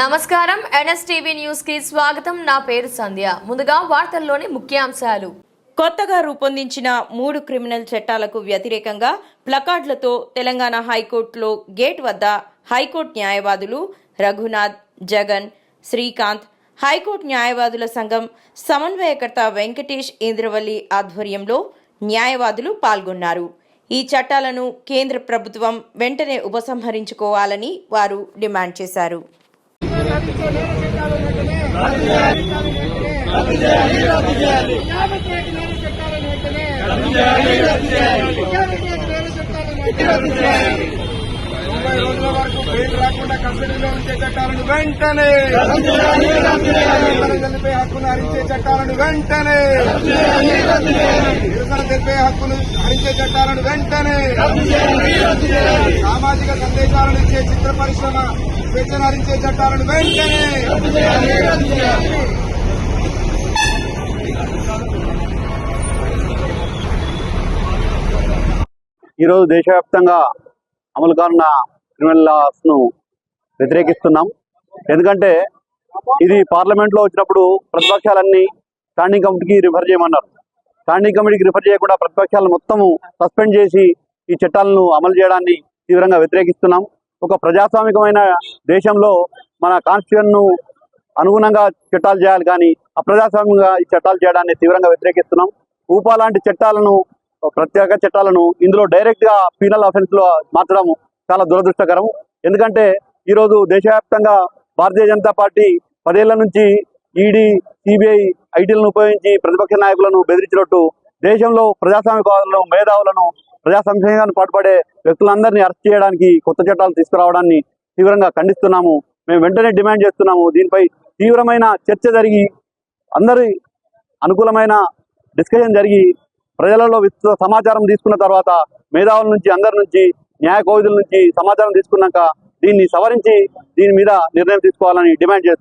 నమస్కారం. ఎన్ఎస్టీవీ న్యూస్కి స్వాగతం. నా పేరు సంధ్య. ముందుగా వార్తల్లోని ముఖ్యాంశాలు. కొత్తగా రూపొందించిన మూడు క్రిమినల్ చట్టాలకు వ్యతిరేకంగా ప్లకార్డులతో తెలంగాణ హైకోర్టులో గేట్ వద్ద హైకోర్టు న్యాయవాదులు రఘునాథ్ జగన్ శ్రీకాంత్ హైకోర్టు న్యాయవాదుల సంఘం సమన్వయకర్త వెంకటేష్ ఇంద్రవల్లి ఆధ్వర్యంలో న్యాయవాదులు పాల్గొన్నారు. ఈ చట్టాలను కేంద్ర ప్రభుత్వం వెంటనే ఉపసంహరించుకోవాలని వారు డిమాండ్ చేశారు. తొంభై రోజుల వరకు బెయిల్ రాకుండా కస్టడీలో ఉంచే చట్టాలను వెంటనే తెలిపే హక్కును హరించే చట్టాలను వెంటనే నిరసన తెలిపే హక్కును హరించే చట్టాలను వెంటనే సామాజిక సందేశాలను ఇచ్చే చిత్ర పరిశ్రమ స్వేచ్ఛను చట్టాలను వెంటనే ఈరోజు దేశవ్యాప్తంగా అమలు కానున్న క్రిమినల్ లాస్ను వ్యతిరేకిస్తున్నాం. ఎందుకంటే ఇది పార్లమెంట్లో వచ్చినప్పుడు ప్రతిపక్షాలన్నీ స్టాండింగ్ కమిటీకి రిఫర్ చేయమన్నారు. స్టాండింగ్ కమిటీకి రిఫర్ చేయకుండా ప్రతిపక్షాలను మొత్తము సస్పెండ్ చేసి ఈ చట్టాలను అమలు చేయడాన్ని తీవ్రంగా వ్యతిరేకిస్తున్నాం. ఒక ప్రజాస్వామికమైన దేశంలో మన కాన్స్టిట్యూషన్ను అనుగుణంగా చట్టాలు చేయాలి కానీ అప్రజాస్వామ్యంగా ఈ చట్టాలు చేయడాన్ని తీవ్రంగా వ్యతిరేకిస్తున్నాం. ఊపా లాంటి చట్టాలను ప్రత్యేక చట్టాలను ఇందులో డైరెక్ట్గా పీనల్ అఫెన్స్లో మార్చడం చాలా దురదృష్టకరం. ఎందుకంటే ఈ రోజు దేశవ్యాప్తంగా భారతీయ జనతా పార్టీ పదేళ్ళ నుంచి ఈడీ సిబిఐ ఐటీలను ఉపయోగించి ప్రతిపక్ష నాయకులను బెదిరించినట్టు దేశంలో ప్రజాస్వామికవాదులను మేధావులను ప్రజా సంక్షేమాన్ని పాటుపడే వ్యక్తులందరినీ అరెస్ట్ చేయడానికి కొత్త చట్టాలు తీసుకురావడాన్ని తీవ్రంగా ఖండిస్తున్నాము. మేము వెంటనే డిమాండ్ చేస్తున్నాము. దీనిపై తీవ్రమైన చర్చ జరిగి అందరి అనుకూలమైన డిస్కషన్ జరిగి ప్రజలలో విస్తృత సమాచారం తీసుకున్న తర్వాత మేధావుల నుంచి అందరి నుంచి న్యాయ కోవిధుల నుంచి సమాచారం తీసుకున్నాక దీన్ని సవరించి దీని మీద నిర్ణయం తీసుకోవాలని డిమాండ్ చేస్తూ